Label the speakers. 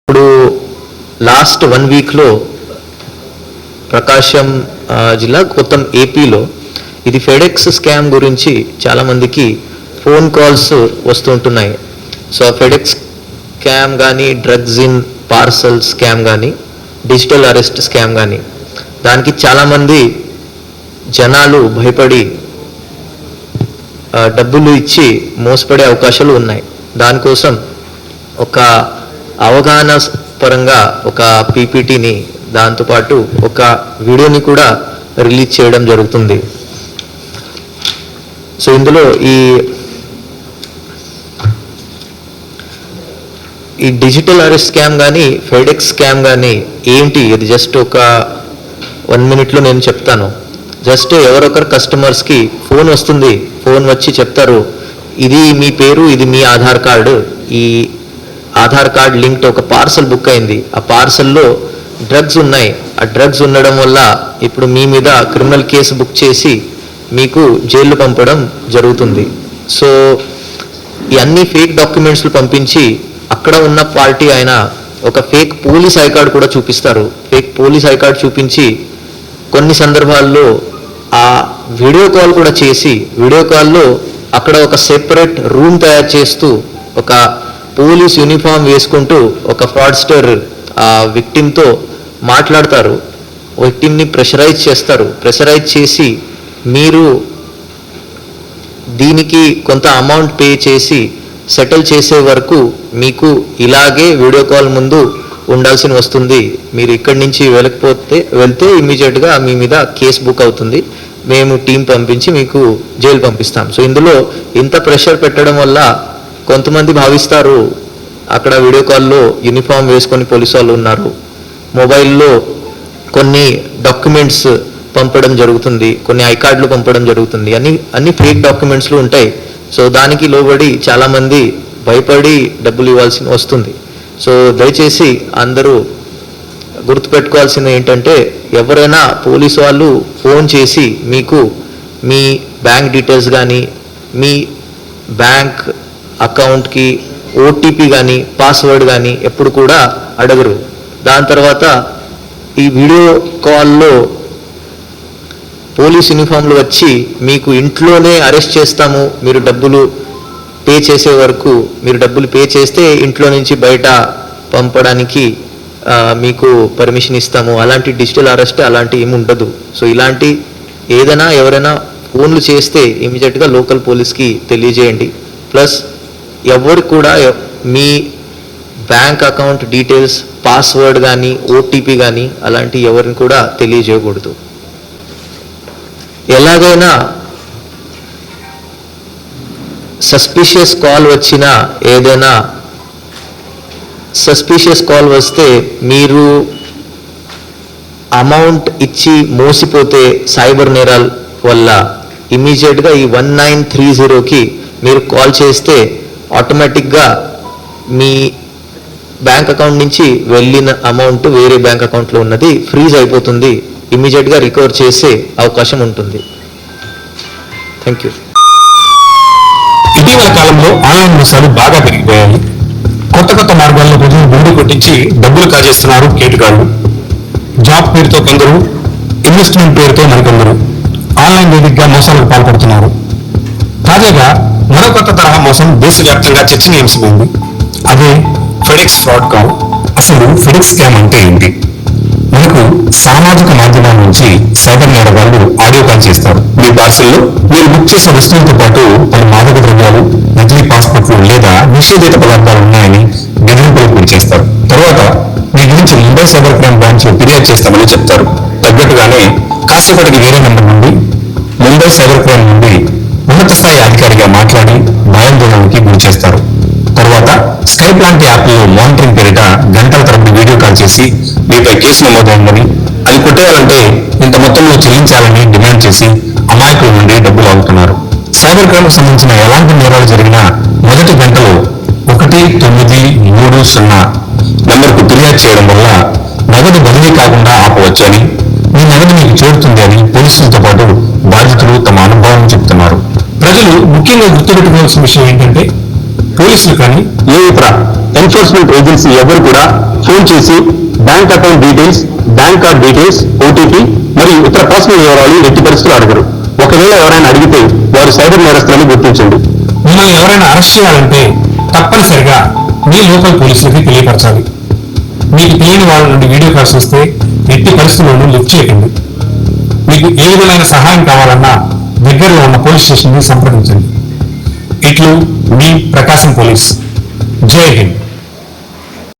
Speaker 1: ఇప్పుడు last one వీక్లో ప్రకాశం జిల్లా మొత్తం ఏపీలో ఇది ఫెడెక్స్ స్కామ్ గురించి చాలామందికి ఫోన్ కాల్స్ వస్తుంటున్నాయి. సో ఫెడెక్స్ స్కామ్ కానీ డ్రగ్స్ ఇన్ పార్సల్ స్కామ్ కానీ డిజిటల్ అరెస్ట్ స్కామ్ కానీ దానికి చాలామంది జనాలు భయపడి డబ్బులు ఇచ్చి మోసపడే అవకాశాలు ఉన్నాయి. దానికోసం ఒక అవగాహన పరంగా ఒక పీపీటీని దాంతోపాటు ఒక వీడియోని కూడా రిలీజ్ చేయడం జరుగుతుంది. సో ఇందులో ఈ ఈ డిజిటల్ అరెస్ట్ స్కామ్ కానీ ఫెడెక్స్ స్కామ్ కానీ ఏంటి? ఇది జస్ట్ ఒక వన్ మినిట్లో నేను చెప్తాను. జస్ట్ ఎవరొకరు కస్టమర్స్కి ఫోన్ వస్తుంది ఫోన్ వచ్చి చెప్తారు ఇది మీ పేరు ఇది మీ ఆధార్ కార్డు. ఈ ఆధార్ కార్డ్ లింక్డ్ ఒక పార్సల్ బుక్ అయింది. ఆ పార్సల్లో డ్రగ్స్ ఉన్నాయి. ఆ డ్రగ్స్ ఉండడం వల్ల ఇప్పుడు మీ మీద క్రిమినల్ కేసు బుక్ చేసి మీకు జైలు పంపడం జరుగుతుంది. సో ఇవన్నీ ఫేక్ డాక్యుమెంట్స్లు పంపించి అక్కడ ఉన్న పార్టీ ఆయన ఒక ఫేక్ పోలీస్ ఐ కార్డ్ కూడా చూపిస్తారు. ఫేక్ పోలీస్ ఐ కార్డ్ చూపించి కొన్ని సందర్భాల్లో ఆ వీడియో కాల్ కూడా చేసి వీడియో కాల్లో అక్కడ ఒక సెపరేట్ రూమ్ తయారు చేస్తూ ఒక పోలీస్ యూనిఫామ్ వేసుకుంటూ ఒక ఫ్రాడ్స్టర్ ఆ విక్టిమ్తో మాట్లాడతారు. విక్టిమ్ని ప్రెషరైజ్ చేస్తారు. ప్రెషరైజ్ చేసి మీరు దీనికి కొంత అమౌంట్ పే చేసి సెటిల్ చేసే వరకు మీకు ఇలాగే వీడియో కాల్ ముందు ఉండాల్సి వస్తుంది. మీరు ఇక్కడి నుంచి వెళ్ళకపోతే వెళ్తే ఇమీడియట్గా మీ మీద కేసు బుక్ అవుతుంది. మేము టీం పంపించి మీకు జైలు పంపిస్తాం. సో ఇందులో ఇంత ప్రెషర్ పెట్టడం వల్ల కొంతమంది భావిస్తారు అక్కడ వీడియో కాల్లో యూనిఫామ్ వేసుకొని పోలీసు వాళ్ళు ఉన్నారు. మొబైల్లో కొన్ని డాక్యుమెంట్స్ పంపడం జరుగుతుంది. కొన్ని ఐ కార్డులు పంపడం జరుగుతుంది. అన్ని అన్ని ఫేక్ డాక్యుమెంట్స్లు ఉంటాయి. సో దానికి లోబడి చాలామంది భయపడి డబ్బులు ఇవ్వాల్సి వస్తుంది. సో దయచేసి అందరూ గుర్తుపెట్టుకోవాల్సింది ఏంటంటే ఎవరైనా పోలీసు వాళ్ళు ఫోన్ చేసి మీకు మీ బ్యాంక్ డీటెయిల్స్ కానీ మీ బ్యాంక్ అకౌంట్కి ఓటీపీ కానీ పాస్వర్డ్ కానీ ఎప్పుడు కూడా అడగరు. దాని తర్వాత ఈ వీడియో కాల్లో పోలీస్ యూనిఫామ్లు వచ్చి మీకు ఇంట్లోనే అరెస్ట్ చేస్తాము మీరు డబ్బులు పే చేసే వరకు మీరు డబ్బులు పే చేస్తే ఇంట్లో నుంచి బయట పంపడానికి మీకు పర్మిషన్ ఇస్తాము. అలాంటి డిజిటల్ అరెస్ట్ అలాంటి ఏమి ఉండదు. సో ఇలాంటి ఏదైనా ఎవరైనా ఫోన్లు చేస్తే ఇమీడియట్గా లోకల్ పోలీస్కి తెలియజేయండి. ప్లస్ ఎవరు కూడా మీ బ్యాంక్ అకౌంట్ డీటెయిల్స్ పాస్వర్డ్ కానీ ఓటీపీ కానీ అలాంటి ఎవరిని కూడా తెలియజేయకూడదు. ఎలాగైనా సస్పిషియస్ కాల్ వచ్చినా ఏదైనా సస్పీషియస్ కాల్ వస్తే మీరు అమౌంట్ ఇచ్చి మోసిపోతే సైబర్ నేరాల్ వల్ల ఇమీడియట్గా ఈ వన్ నైన్ త్రీ జీరోకి మీరు కాల్ చేస్తే ఆటోమేటిక్గా మీ బ్యాంక్ అకౌంట్ నుంచి వెళ్ళిన అమౌంట్ వేరే బ్యాంక్ అకౌంట్లో ఉన్నది ఫ్రీజ్ అయిపోతుంది. ఇమీడియట్గా రికవర్ చేసే అవకాశం ఉంటుంది. థ్యాంక్ యూ
Speaker 2: ఇటీవల కాలంలో ఆన్లైన్ మోసాలు బాగా పెరిగిపోయాయి. మార్గాల్లో ప్రజలు గుండు కొట్టించి డబ్బులు కాజేస్తున్నారు కేటుగాళ్ళు జాబ్ పేరుతో కొందరు ఇన్వెస్ట్మెంట్ పేరుతో మరికొందరు. ఆన్లైన్ వేదికగా మోసాలకు పాల్పడుతున్నారు. తాజాగా మరో కొత్త తరహా మోసం దేశవ్యాప్తంగా చర్చనీయాంశమైంది. అదే ఫెడెక్స్ ఫ్రాడ్ కాల్. అసలు ఫెడెక్స్ స్కామ్ అంటే ఏంటి? మనకు సామాజిక మాధ్యమాల నుంచి సైబర్ నేరగాళ్ళు ఆడియో కాల్ చేస్తారు. మీ పార్సల్లో మీరు బుక్ చేసిన వస్తువులతో పాటు పలు మాదక ద్రవ్యాలు నకిలీ పాస్పోర్ట్లు లేదా నిషేధిత పదార్థాలు ఉన్నాయని బెదిరింపులకు గురి చేస్తారు. తర్వాత మీ గురించి ముంబై సైబర్ క్రైమ్ బ్రాంచ్ ఫిర్యాదు చేస్తామని చెప్తారు. తగ్గట్టుగానే కాసేపటికి వేరే నెంబర్ నుండి ముంబై సైబర్ క్రైమ్ నుండి ఉన్నత స్థాయి అధికారిగా మాట్లాడి భయాందోళనకి గురి చేస్తారు. తర్వాత స్కైప్ లాంటి యాప్లో మానిటరింగ్ పేరిట గంటల తరబడి వీడియో కాల్ చేసి మీపై కేసు నమోదైందని అది కొట్టేయాలంటే ఇంత మొత్తంలో చెల్లించాలని డిమాండ్ చేసి అమాయకుల నుండి డబ్బులు అవుతున్నారు సైబర్ క్రైమ్ సంబంధించిన ఎలాంటి నేరాలు జరిగినా మొదటి గంటలో ఒకటి తొమ్మిది మూడు సున్నా నంబర్కు ఫిర్యాదు చేయడం వల్ల నగదు బదిలీ కాకుండా ఆపవచ్చని మీ నగదు మీకు చేరుతుంది అని పోలీసులతో పాటు బాధితులు తమ అనుభవం చెబుతున్నారు. ప్రజలు ముఖ్యంగా గుర్తుపెట్టుకోవాల్సిన విషయం ఏంటంటే పోలీసులు కానీ
Speaker 3: ఏ ఇతర ఎన్ఫోర్స్మెంట్ ఏజెన్సీ ఎవరు కూడా ఫోన్ చేసి bank account details bank card details OTP మరియు ఇతర పర్సనల్ వివరాలు ఎట్టి పరిస్థితులు అడగరు. ఒకవేళ ఎవరైనా అడిగితే వారు సైబర్ నేరస్తులని గుర్తించండి.
Speaker 2: మిమ్మల్ని ఎవరైనా అరెస్ట్ చేయాలంటే తప్పనిసరిగా మీ లోకల్ పోలీసులకి తెలియపరచాలి. మీకు తెలియని వాళ్ళ నుండి వీడియో కాల్స్ వస్తే ఎట్టి పరిస్థితుల్లోనూ లిఫ్ట్ చేయకండి. మీకు ఏ విధమైన సహాయం కావాలన్నా దగ్గరలో ఉన్న పోలీస్ స్టేషన్ని సంప్రదించండి. ఇట్లు మీ ప్రకాశం పోలీస్. జై హింద్.